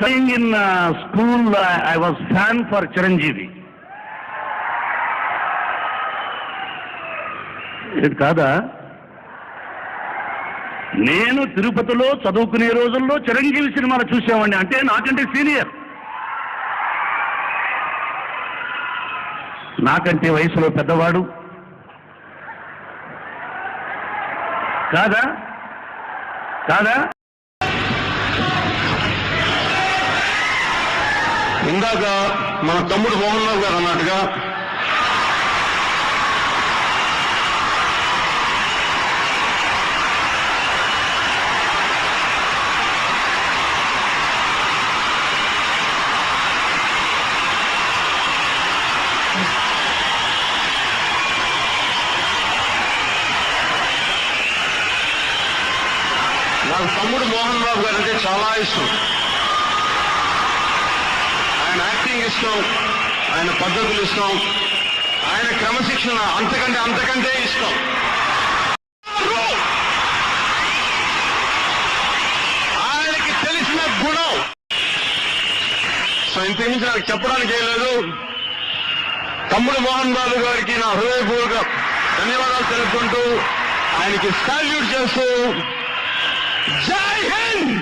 Studying in uh, school, uh, I was fan for Chiranjeevi. ఇది కాదా? నేను తిరుపతిలో చదువుకునే రోజుల్లో చిరంజీవి సినిమాలు చూసామండి అంటే నాకంటే సీనియర్. నాకంటే వయసులో పెద్దవాడు. కాదా? కాదా? ఇందాక మన తమ్ముడు మోహన్ రావు గారు అన్నట్టుగా నాకు తమ్ముడు మోహన్ బాబు గారు అంటే చాలా ఇష్టం ఆయన యాక్టింగ్ ఇష్టం ఆయన పద్ధతులు ఇష్టం ఆయన క్రమశిక్షణ అంతకంటే అంతకంటే ఇష్టం. ఆయనకి తెలిసిన గుణం. సో ఇంతకుమించి నాకు చెప్పడానికి ఏం లేదు. తమ్ముడు మోహన్ బాబు గారికి నా హృదయపూర్వక ధన్యవాదాలు తెలుపుకుంటూ ఆయనకి సాల్యూట్ చేస్తూ జై హింద్!